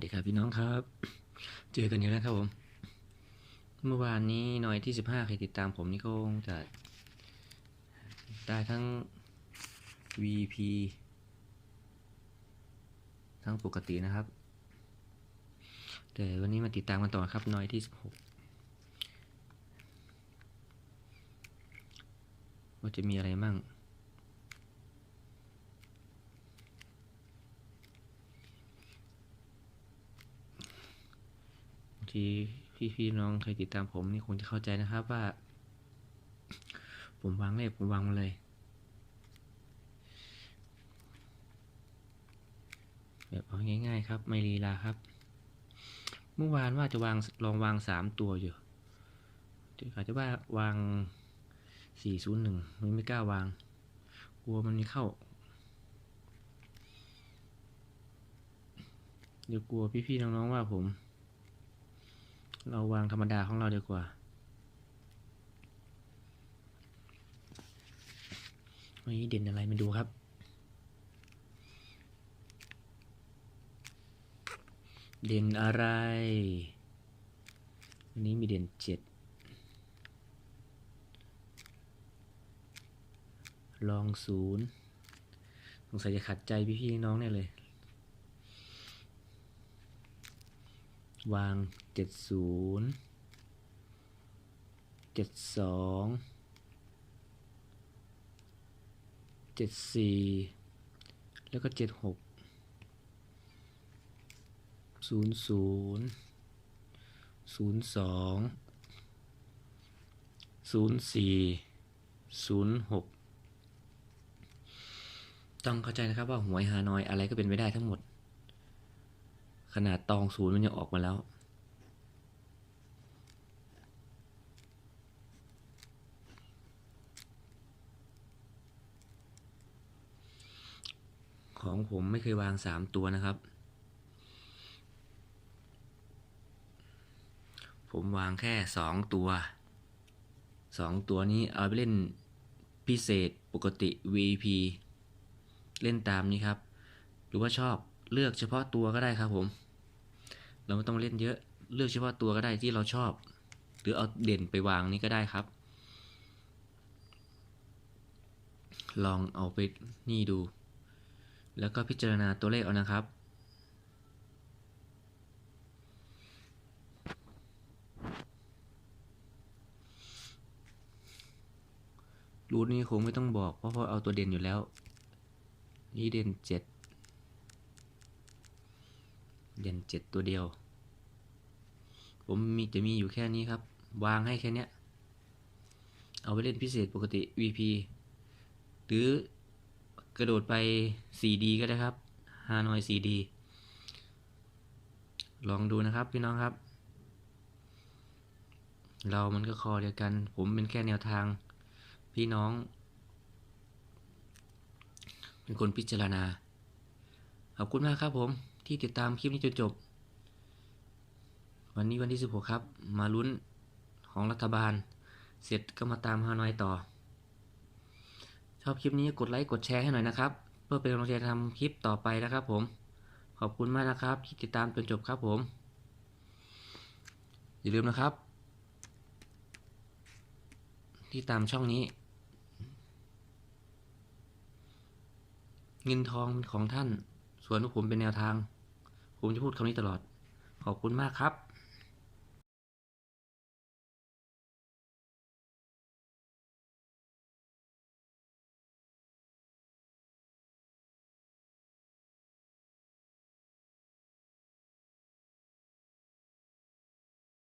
สวัสดีครับพี่น้องครับ เจอกันอีกแล้วครับผม เมื่อวานนี้หน่อยที่สิบห้าใครติดตามผมนี่ก็คงจะได้ทั้ง VP ทั้งปกตินะครับ แต่วันนี้มาติดตามกันต่อครับหน่อยที่สิบหกว่าจะมีอะไรมั่ง บาง ทีพี่ๆน้องเคยติดตามผมนี่คงจะเข้าใจนะครับว่า ผมวางเลขผมวางมาเลย แบบเอาง่ายๆ ครับไม่ลีลาครับ เมื่อวานว่าจะวางลองวางสามตัวอยู่อาจจะว่าวางสี่ศูนย์หนึ่งมันไม่กล้าวาง กลัวมันม่เข้าเดี๋ยวกลัวพี่ๆน้องๆว่าผม เราวางธรรมดาของเราดีกว่า วันนี้เด่นอะไรมาดูครับ เด่นอะไร วันนี้มีเด่นเจ็ด ลองศูนย์สงสัยจะขัดใจพี่ๆน้องๆแน่เลย วางเจ็ดศูนย์เจ็ดสองเจ็ดสี่แล้วก็เจ็ดหกศูนย์ศูนย์ศูนย์สองศูนย์สี่ศูนย์หกต้องเข้าใจนะครับว่าหวยฮานอยอะไรก็เป็นไปได้ทั้งหมด ขนาดตองศูนย์มันยังออกมาแล้ว ของผมไม่เคยวางสามตัวนะครับ ผมวางแค่สองตัวสองตัวนี้เอาไปเล่นพิเศษปกติ VP เล่นตามนี้ครับ หรือว่าชอบเลือกเฉพาะตัวก็ได้ครับผม เราไม่ต้องเล่นเยอะ เลือกเฉพาะตัวก็ได้ที่เราชอบ หรือเอาเด่นไปวางนี้ก็ได้ครับ ลองเอาไปนี่ดู แล้วก็พิจารณาตัวเลขเอานะครับรูทนี้คงไม่ต้องบอกเพราะเขาเอาตัวเด่นอยู่แล้ว นี่เด่นเจ็ด เด่นเจ็ดตัวเดียว ผมมีจะมีอยู่แค่นี้ครับ วางให้แค่นี้เอาไปเล่นพิเศษปกติ VP หรือกระโดดไป 4D ก็ได้ครับฮานอย 4D ลองดูนะครับพี่น้องครับ เรามันก็คอเดียวกัน ผมเป็นแค่แนวทาง พี่น้อง เป็นคนพิจารณา ขอบคุณมากครับผม ที่ติดตามคลิปนี้จนจบ วันนี้วันที่ 16 ครับ มาลุ้นของรัฐบาล เสร็จก็มาตามฮานอยต่อ ชอบคลิปนี้กดไลค์กดแชร์ให้หน่อยนะครับ เพื่อเป็นกำลังใจทำคลิปต่อไปนะครับผม ขอบคุณมากนะครับ ที่ติดตามจนจบครับผม อย่าลืมนะครับ ที่ตามช่องนี้เงินทองเป็นของท่าน ส่วนของผมเป็นแนวทาง ผมจะพูดคำนี้ตลอด ขอบคุณมากครับ